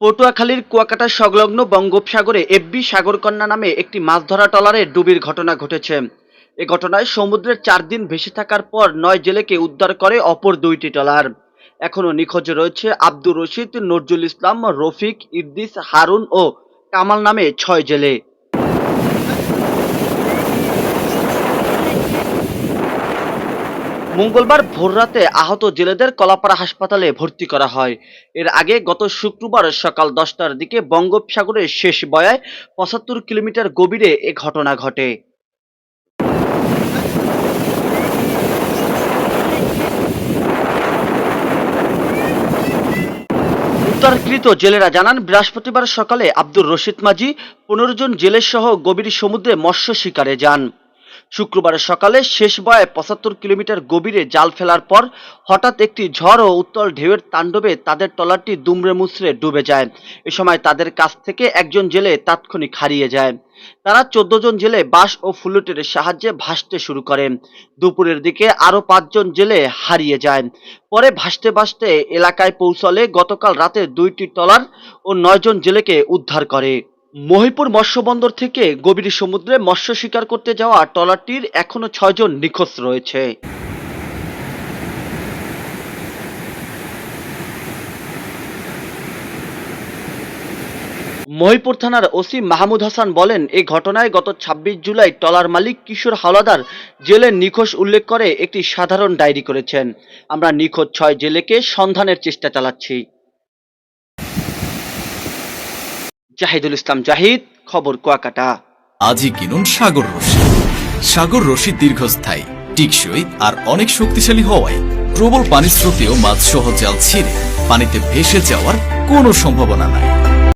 পটুয়াখালীর কুয়াকাটা সংলগ্ন বঙ্গোপসাগরে এফবি সাগরকন্যা নামে একটি মাছ ধরা টলারে ডুবির ঘটনা ঘটেছে। এ ঘটনায় সমুদ্রের চার দিন ভেসে থাকার পর নয় জেলেকে উদ্ধার করে অপর দুইটি টলার এখনও নিখোঁজ রয়েছে আব্দুর রশিদ, নজরুল ইসলাম, রফিক ইদ্দিস হারুন ও কামাল নামে ছয় জেলে। মঙ্গলবার ভোররাতে আহত জেলেদের কলাপাড়া হাসপাতালে ভর্তি করা হয়। এর আগে গত শুক্রবার সকাল দশটার দিকে বঙ্গোপসাগরের শেষ বয়ায় পঁচাত্তর কিলোমিটার গভীরে এ ঘটনা ঘটে। উদ্ধারকৃত জেলেরা জানান, বৃহস্পতিবার সকালে আব্দুর রশিদ মাঝি, পনেরো জন জেলের সহ গভীর সমুদ্রে মৎস্য শিকারে যান। শুক্রবার সকালে শেষ বয়ে পঁচাত্তর কিলোমিটার গভীরে জাল ফেলার পর হঠাৎ একটি ঝড় ও উত্তল ঢেউয়ের তাণ্ডবে তাদের ট্রলারটি দুমড়ে মুচড়ে ডুবে যায়। এ সময় তাদের কাছ থেকে একজন জেলে তাৎক্ষণিক হারিয়ে যায়। তারা চোদ্দ জন জেলে বাঁশ ও ফুলুটের সাহায্যে ভাসতে শুরু করে। দুপুরের দিকে আরও পাঁচজন জেলে হারিয়ে যায়। পরে ভাসতে ভাসতে এলাকায় পৌঁছলে গতকাল রাতে দুইটি ট্রলার ও নয়জন জেলেকে উদ্ধার করে। মহিপুর মৎস্য বন্দর থেকে গভীর সমুদ্রে মৎস্য শিকার করতে যাওয়া ট্রলারটির এখনও ছয়জন নিখোঁজ রয়েছে। মহিপুর থানার ওসি মাহমুদ হাসান বলেন এই ঘটনায় গত ২৬ জুলাই টলার মালিক কিশোর হাওলাদার জেলের নিখোঁজ উল্লেখ করে একটি সাধারণ ডায়েরি করেছেন। আমরা নিখোঁজ ছয় জেলেকে সন্ধানের চেষ্টা চালাচ্ছি। জাহিদুল ইসলাম জাহিদ, খবর কুয়াকাটা। আজই কিনুন সাগর রশি সাগর রশি দীর্ঘস্থায়ী, টিকসই আর অনেক শক্তিশালী হওয়ায় প্রবল পানিস্রোতেও মাছ সহ জাল ছিঁড়ে পানিতে ভেসে যাওয়ার কোনো সম্ভাবনা নাই।